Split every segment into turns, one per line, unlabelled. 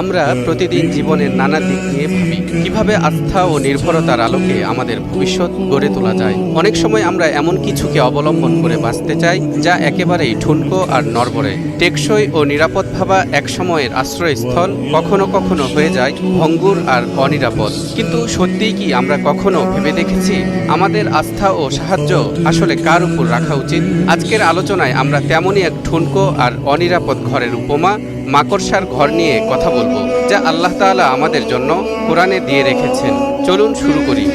আমরা প্রতিদিন জীবনের নানা দিক নিয়ে ভাবি। কীভাবে আস্থা ও নির্ভরতার আলোকে আমাদের ভবিষ্যৎ গড়ে তোলা যায়? অনেক সময় আমরা এমন কিছুকে অবলম্বন করে বাঁচতে চাই, যা একেবারেই ঠুনকো আর নরবরে টেকসই ও নিরাপদ ভাবা এক সময়ের আশ্রয়স্থল কখনো কখনো হয়ে যায় ভঙ্গুর আর অনিরাপদ। কিন্তু সত্যিই কি আমরা কখনো ভেবে দেখেছি? আমাদের আস্থা ও সাহায্য আসলে কার উপর রাখা উচিত? আজকের আলোচনায় আমরা তেমনই এক ঠুনকো আর অনিরাপদ ঘরের উপমা, মাকড়সার ঘর নিয়ে কথা বলব, যা আল্লাহ তাআলা আমাদের জন্য কোরআনে দিয়ে রেখেছেন চলুন শুরু করি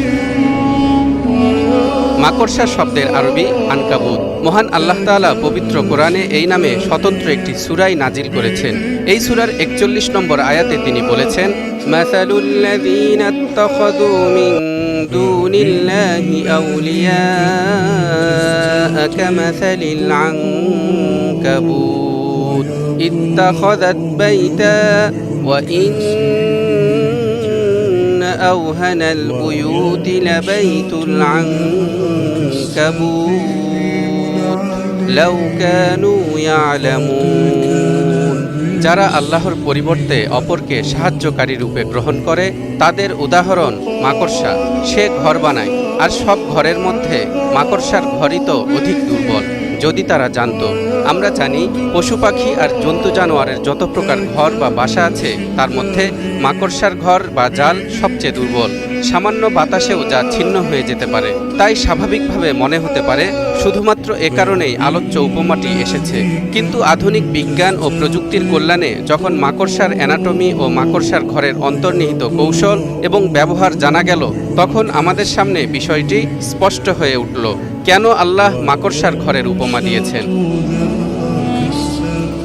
মাকড়সা শব্দের আরবি আনকাবুত মহান আল্লাহ তাআলা পবিত্র কোরআনে এই নামে স্বতন্ত্র একটি সুরাই নাজিল করেছেন এই সুরার একচল্লিশ নম্বর আয়াতে তিনি বলেছেন মাসালুল্লাযীনা ইত্তাখাযু মিন দুনিল্লাহি আউলিয়া কামাসালিল আনকাবুত اتخذت بيتا وإن أوهن البيوت لبيت العنكبوت لو كانوا يعلمون যারা আল্লাহর পরিবর্তে অপরকে সাহায্যকারী রূপে গ্রহণ করে তাদের উদাহরণ মাকড়সা সে ঘর বানায় আর সব ঘরের মধ্যে মাকড়সার ঘরই তো অধিক দুর্বল। যদি তারা জানত, আমরা জানি পশু পাখি আর জন্তু জানোয়ারের যত প্রকার ঘর বা বাসা আছে, তার মধ্যে মাকড়সার ঘর বা জাল সবচেয়ে দুর্বল। সামান্য বাতাসেও যা ছিন্ন হয়ে যেতে পারে, তাই স্বাভাবিকভাবে মনে হতে পারে, শুধুমাত্র এ কারণেই আলোচ্য উপমাটি এসেছে। কিন্তু আধুনিক বিজ্ঞান ও প্রযুক্তির কল্যাণে যখন মাকড়সার অ্যানাটমি ও মাকড়সার ঘরের অন্তর্নিহিত কৌশল এবং ব্যবহার জানা গেল, তখন আমাদের সামনে বিষয়টি স্পষ্ট হয়ে উঠল, কেন আল্লাহ মাকড়সার ঘরের উপমা দিয়েছেন?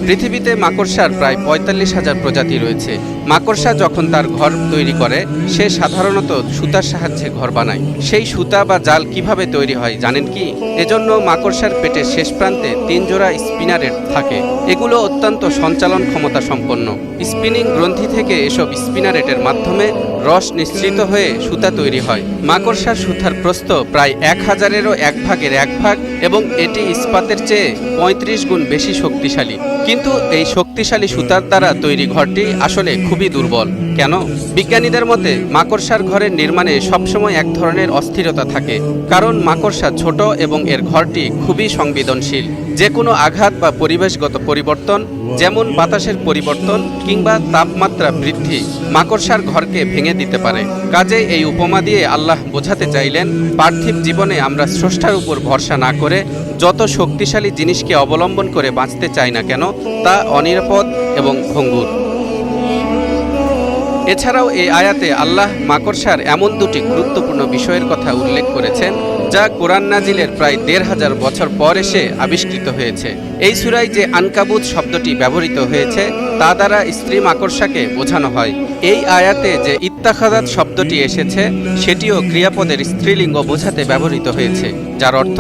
পৃথিবীতে মাকড়সার প্রায় পঁয়তাল্লিশ হাজার প্রজাতি রয়েছে। মাকড়সা যখন তার ঘর তৈরি করে, সে সাধারণত সুতার সাহায্যে ঘর বানায়। সেই সুতা বা জাল কীভাবে তৈরি হয় জানেন কি? এজন্য মাকড়সার পেটের শেষ প্রান্তে তিন জোড়া স্পিনারেট থাকে। এগুলো অত্যন্ত সঞ্চালন ক্ষমতা সম্পন্ন। স্পিনিং গ্রন্থি থেকে এসব স্পিনারেটের মাধ্যমে রস নিঃসৃত হয়ে সুতা তৈরি হয়। মাকড়সার সুতার প্রস্থ প্রায় এক হাজারেরও এক ভাগের এক ভাগ এবং এটি ইস্পাতের চেয়ে পঁয়ত্রিশ গুণ বেশি শক্তিশালী। কিন্তু এই শক্তিশালী সুতার দ্বারা তৈরি ঘরটি আসলে খুবই দুর্বল। কেন? বিজ্ঞানীদের মতে, মাকড়সার ঘরের নির্মাণে সবসময় এক ধরনের অস্থিরতা থাকে, কারণ মাকড়সা ছোট এবং এর ঘরটি খুবই সংবেদনশীল। যে কোনো আঘাত বা পরিবেশগত পরিবর্তন, যেমন বাতাসের পরিবর্তন কিংবা তাপমাত্রা বৃদ্ধি, মাকড়সার ঘরকে ভেঙে দিতে পারে। কাজে এই উপমা দিয়ে আল্লাহ বোঝাতে চাইলেন, পার্থিব জীবনে আমরা স্রষ্টার উপর ভরসা না করে যত শক্তিশালী জিনিসকে অবলম্বন করে বাঁচতে চাই না কেন তা অনিরাপদ এবং ভঙ্গুর। এছাড়াও এই আয়াতে আল্লাহ মাকড়সার এমন দুটি গুরুত্বপূর্ণ বিষয়ের কথা উল্লেখ করেছেন, যা কোরআন নাজিলের প্রায় দেড় হাজার বছর পর এসে আবিষ্কৃত হয়েছে। এই সুরায় যে আনকাবুত শব্দটি ব্যবহৃত হয়েছে, তা দ্বারা স্ত্রী মাকড়সাকে বোঝানো হয়। এই আয়াতে যে ইত্তাখাজাত শব্দটি এসেছে, সেটিও ক্রিয়াপদের স্ত্রীলিঙ্গ বোঝাতে ব্যবহৃত হয়েছে। যার অর্থ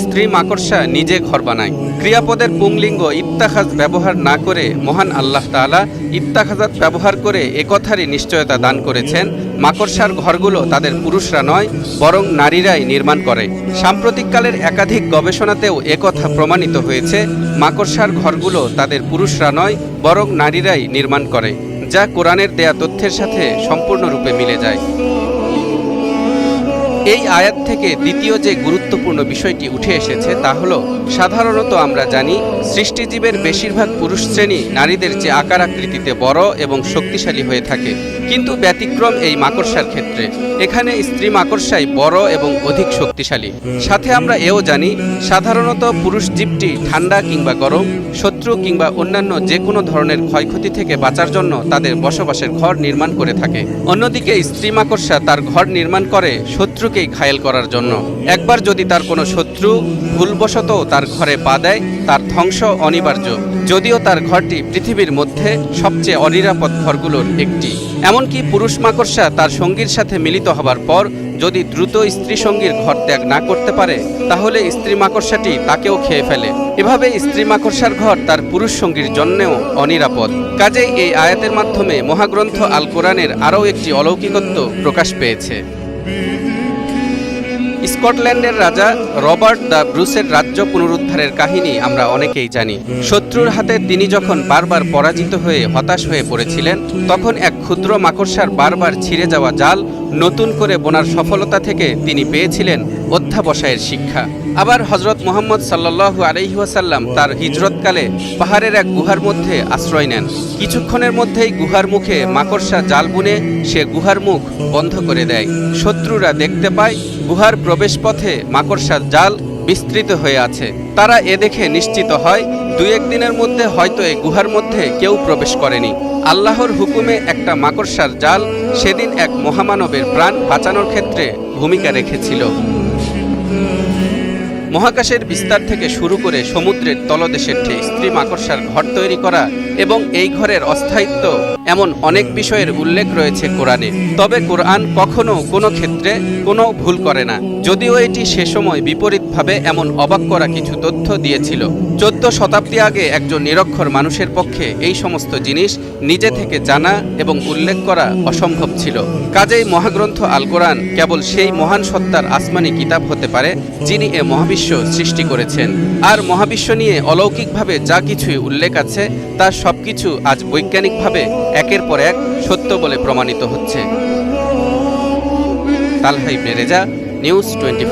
স্ত্রী মাকড়সা নিজে ঘর বানায়। ক্রিয়াপদের পুংলিঙ্গ ইত্তাখাজ ব্যবহার না করে মহান আল্লাহ তাআলা ইত্তাখাজাত ব্যবহার করে একথারই নিশ্চয়তা দান করেছেন। মাকড়সার ঘরগুলো তাদের পুরুষরা নয়, বরং নারীরাই নির্মাণ করে। সাম্প্রতিককালের একাধিক গবেষণাতেও একথা প্রমাণিত হয়েছে, মাকড়সার ঘরগুলো তাদের পুরুষরা নয়, বরং নারীরাই নির্মাণ করে, যা কোরআনের দেয়া তথ্যের সাথে সম্পূর্ণরূপে মিলে যায়। এই আয়াত থেকে দ্বিতীয় যে গুরুত্বপূর্ণ বিষয়টি উঠে এসেছে তা হলো, সাধারণত আমরা জানি সৃষ্টিজীবের বেশিরভাগ পুরুষ শ্রেণি নারীদের যে আকার আকৃতিতে বড় এবং শক্তিশালী হয়ে থাকে, কিন্তু ব্যতিক্রম এই মাকড়সার ক্ষেত্রে। এখানে স্ত্রী মাকড়সাই বড় এবং অধিক শক্তিশালী। সাথে আমরা এও জানি, সাধারণত পুরুষ জীবটি ঠান্ডা কিংবা গরম, শত্রু কিংবা অন্যান্য যে কোনো ধরনের ক্ষয়ক্ষতি থেকে বাঁচার জন্য তাদের বসবাসের ঘর নির্মাণ করে থাকে। অন্যদিকে স্ত্রী মাকড়সা তার ঘর নির্মাণ করে শত্রুকেই ঘায়েল করার জন্য। একবার যদি তার কোনো শত্রু ভুলবশত তার ঘরে পা দেয়, তার ধ্বংস অনিবার্য। যদিও তার ঘরটি পৃথিবীর মধ্যে সবচেয়ে অনিরাপদ ঘরগুলোর একটি। এমনকি পুরুষ মাকড়সা তার সঙ্গীর সাথে মিলিত হবার পর যদি দ্রুত স্ত্রী সঙ্গীর ঘর ত্যাগ না করতে পারে, তাহলে স্ত্রী মাকড়সাটি তাকেও খেয়ে ফেলে। এভাবে স্ত্রী মাকড়সার ঘর তার পুরুষ সঙ্গীর জন্যেও অনিরাপদ। কাজেই এই আয়াতের মাধ্যমে মহাগ্রন্থ আল কোরআনের আরও একটি অলৌকিকত্ব প্রকাশ পেয়েছে। স্কটল্যান্ডের রাজা রবার্ট দ্য ব্রুসের রাজ্য পুনরুদ্ধারের কাহিনী আমরা অনেকেই জানি। শত্রুর হাতে তিনি যখন বারবার পরাজিত হয়ে হতাশ হয়ে পড়েছিলেন, তখন এক ক্ষুদ্র মাকড়সার বারবার ছিঁড়ে যাওয়া জাল নতুন করে বোনার সফলতা থেকে তিনি পেয়েছিলেন অধ্যাবসায়ের শিক্ষা। আবার হজরত মোহাম্মদ সাল্লাল্লাহু আলহিহাসাল্লাম তার হিজরতকালে পাহাড়ের এক গুহার মধ্যে আশ্রয় নেন। কিছুক্ষণের মধ্যেই গুহার মুখে মাকড়সা জাল বুনে সে গুহার মুখ বন্ধ করে দেয়। শত্রুরা দেখতে পায় গুহার প্রবেশপথে মাকড়সার জাল বিস্তৃত হয়ে আছে। তারা এ দেখে নিশ্চিত হয় দুই একদিনের মধ্যে হয়তো এই গুহার মধ্যে কেউ প্রবেশ করেনি। আল্লাহর হুকুমে একটা মাকড়সার জাল সেদিন এক মহামানবের প্রাণ বাঁচানোর ক্ষেত্রে ভূমিকা রেখেছিল। মহাকাশের বিস্তার থেকে শুরু করে সমুদ্রের তলদেশের ঠে স্ত্রী মাকড়সার ঘর তৈরি করা এবং এই ঘরের অস্থায়িত্ব এমন অনেক বিষয়ের উল্লেখ রয়েছে কোরআনে। তবে কোরআন কখনো কোনো ক্ষেত্রে কোনো ভুল করে না। যদিও এটি সে সময় বিপরীতভাবে এমন অবাক করা কিছু তথ্য দিয়েছিল। চোদ্দ শতাব্দী আগে একজন নিরক্ষর মানুষের পক্ষে এই সমস্ত জিনিস নিজে থেকে জানা এবং উল্লেখ করা অসম্ভব ছিল। কাজেই মহাগ্রন্থ আল কোরআন কেবল সেই মহান সত্তার আসমানি কিতাব হতে পারে যিনি এ মহাবিশ্ব সৃষ্টি করেছেন। আর মহাবিশ্ব নিয়ে অলৌকিকভাবে যা কিছুই উল্লেখ আছে তার সবকিছু আজ বৈজ্ঞানিকভাবে একের পর এক সত্য বলে প্রমাণিত হচ্ছে। তালহাই বেরেজা, নিউজ টোয়েন্টি